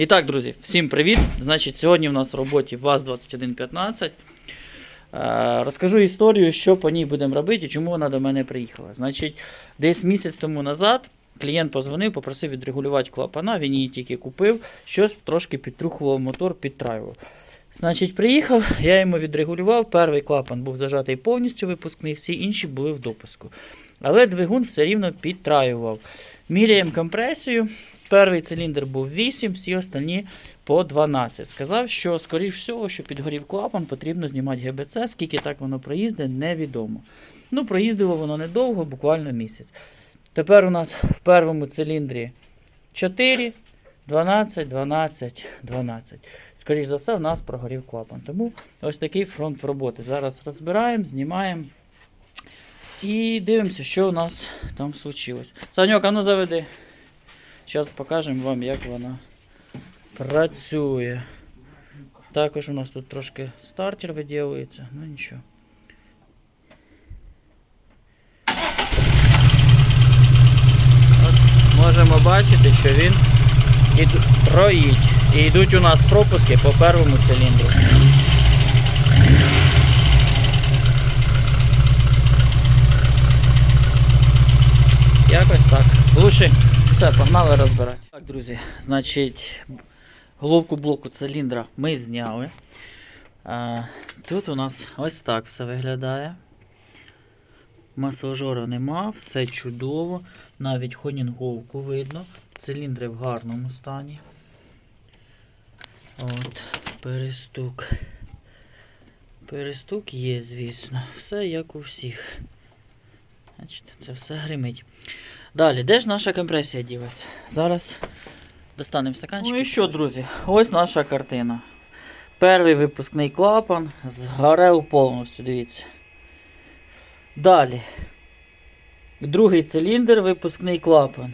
І так, друзі, всім привіт! Значить, сьогодні в нас в роботі ВАЗ-2115. Е, Розкажу історію, що по ній будемо робити і чому вона до мене приїхала. Значить, десь місяць тому назад клієнт позвонив, попросив відрегулювати клапана, він її тільки купив, щось трошки підтрухував мотор, підтраював. Значить, приїхав, я йому відрегулював. Перший клапан був зажатий повністю випускний, всі інші були в допуску. Але двигун все рівно підтраював. Міряємо компресію. Перший циліндр був 8, всі остальні по 12. Сказав, що, скоріш всього, що підгорів клапан, потрібно знімати ГБЦ, скільки так воно проїздить, невідомо. Ну, проїздило воно недовго, буквально місяць. Тепер у нас в першому циліндрі 4, 12, 12, 12. Скоріше за все, в нас прогорів клапан. Тому ось такий фронт роботи. Зараз розбираємо, знімаємо. І дивимося, що у нас там случилось. Саньок, а ну заведи. Зараз покажемо вам, як вона працює. Також у нас тут трошки стартер виділується, ну нічого. От можемо бачити, що він троїть. І йдуть у нас пропуски по першому циліндру. Якось так. Глуши. Все, погнали розбирати. Так, друзі, значить, головку блоку циліндра ми зняли. А, тут у нас ось так все виглядає. Масажора нема, все чудово. Навіть хонінговку видно. Циліндри в гарному стані. От, перестук. Перестук є, звісно. Все як у всіх. Бачите, це все гримить. Далі, де ж наша компресія ділась? Зараз достанемо стаканчик. Ну і що, друзі? Ось наша картина. Перший випускний клапан згорев повністю, дивіться. Далі. Другий циліндр, випускний клапан.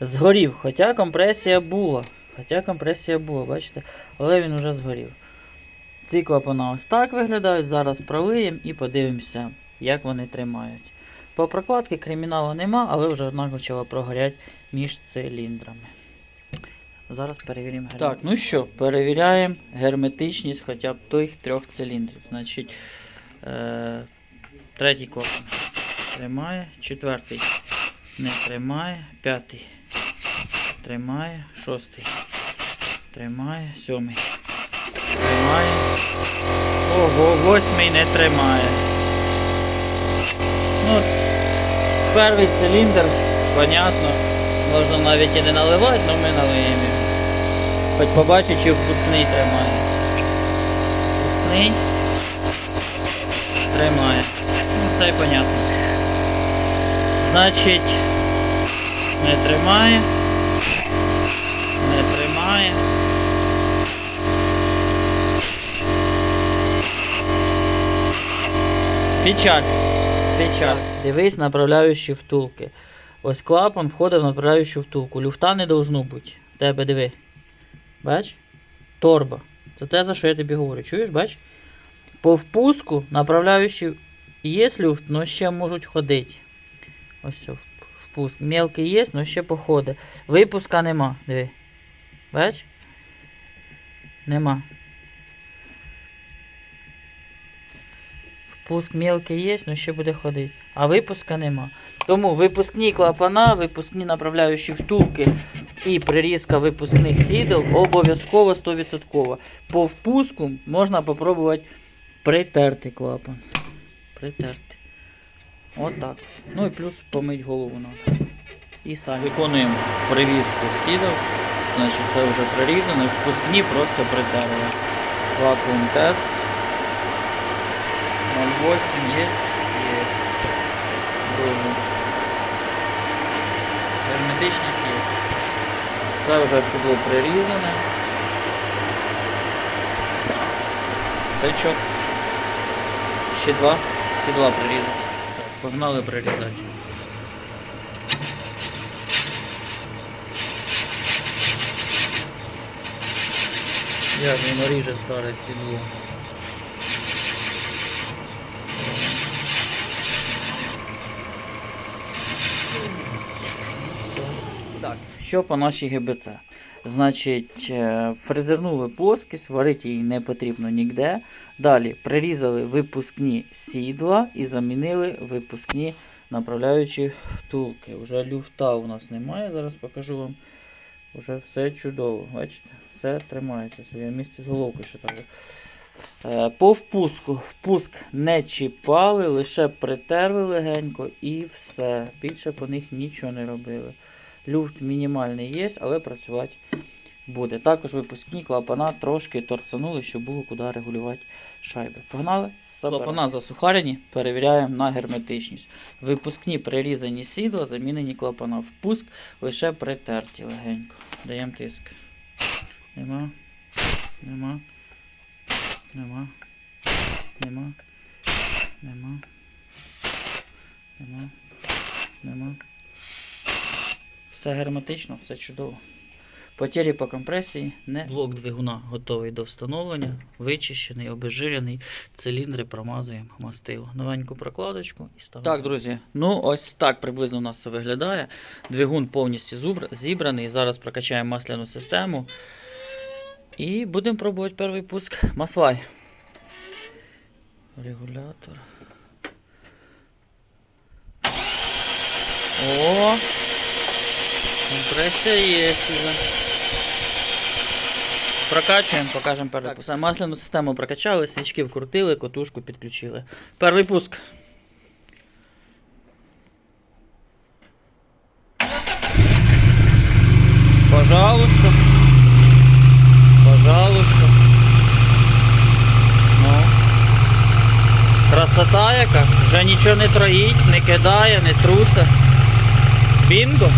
Згорів, хоча компресія була. Хоча компресія була, бачите? Але він уже згорів. Ці клапана ось так виглядають. Зараз пролиємо і подивимося, як вони тримають. По прокладці криміналу нема, але вже одна почала прогоряти між циліндрами. Зараз перевіримо герметичність. Так, ну що, перевіряємо герметичність хоча б тих трьох циліндрів. Значить, е- третій клапан тримає, четвертий не тримає, п'ятий тримає, шостий тримає, сьомий тримає. Ого, восьмий не тримає. Ну, перший циліндр, понятно, можна навіть і не наливати, але ми налиємо. Хоч побачить, чи впускний тримає. Впускний тримає. Ну, це і понятно. Значить, не тримає. Не тримає. Печаль. Печаль. Дивись направляючі втулки. Ось клапан входить в направляючу втулку. Люфта не должно бути. Тебе диви. Бач? Торба. Це те, за що я тобі говорю. Чуєш, бач? По впуску направляючі є люфт, але ще можуть ходити. Ось все, впуск. Мелкий є, але ще походить. Випуска нема. Диви. Бач? Нема. Впуск мелкий є, але ще буде ходити. А випуска нема. Тому випускні клапана, випускні направляючі втулки і прирізка випускних сідел обов'язково 100%. По впуску можна попробувати притерти клапан. Притерти. Отак. Ну і плюс помить голову надо. І самі виконуємо привізку сідел. Значить, це вже прирізано. Впускні просто притерли. Вакуум тест. 0,8 есть? Есть. Другий. Герметичність є. Це вже сідло прирізане. Все чок. Ще два сідла прирізати. Погнали прирізати. Як воно ріже старе сідло. Так, що по нашій ГБЦ? Значить, е, фрезернули плоскість, варити її не потрібно ніде. Далі прирізали випускні сідла і замінили випускні направляючі втулки. Уже люфта у нас немає, зараз покажу вам. Уже все чудово. Бачите, все тримається в своєму місці з головкою ще так. Е, По впуску. Впуск не чіпали, лише притерли легенько і все. Більше по них нічого не робили. Люфт мінімальний є, але працювати буде. Також випускні клапана трошки торцанули, щоб було куди регулювати шайби. Погнали? Клапана засухарені, перевіряємо на герметичність. Випускні прирізані сідла, замінені клапана. Впуск лише притерті легенько. Даємо тиск. Нема. Нема. Нема. Нема. Нема. Нема. Все герметично, все чудово. Потері по компресії не. Блок двигуна готовий до встановлення, вичищений, обезжирений. Циліндри промазуємо мастило. Новеньку прокладочку і ставимо. Так, друзі, ну ось так приблизно у нас це виглядає. Двигун повністю зібраний. Зараз прокачаємо масляну систему. І будемо пробувати перший пуск маслай. Регулятор. О! Компресія є уже. Прокачуємо, покажемо перший пуск. Масляну систему прокачали, свічки вкрутили, котушку підключили. Перший пуск. Пожалуйста. Пожалуйста. Ну. Красота яка. Вже нічого не троїть, не кидає, не трусе. Бінго.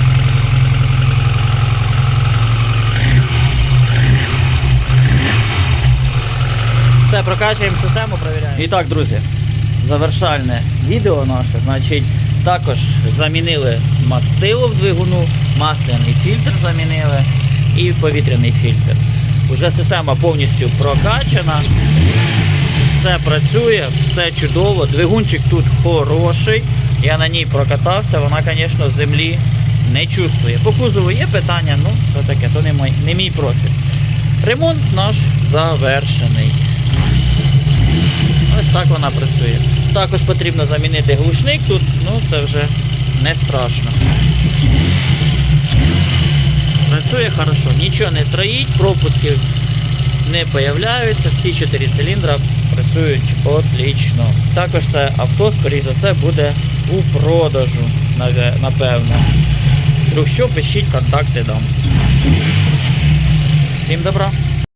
Все, прокачуємо систему, перевіряємо. І так, друзі, завершальне відео наше. Значить, також замінили мастило в двигуну, масляний фільтр замінили і повітряний фільтр. Уже система повністю прокачана. Все працює, все чудово. Двигунчик тут хороший. Я на ній прокатався, вона, звісно, землі не чувствує. По кузову є питання, ну, то таке, то не мій, не мій профіль. Ремонт наш завершений. Ось так вона працює. Також потрібно замінити глушник тут, ну це вже не страшно. Працює хорошо, нічого не троїть, пропусків не появляються, всі чотири циліндра працюють отлично. Також це авто, скоріш за все, буде у продажу, напевно. Вдруг що, пишіть контакти дам. Всім добра!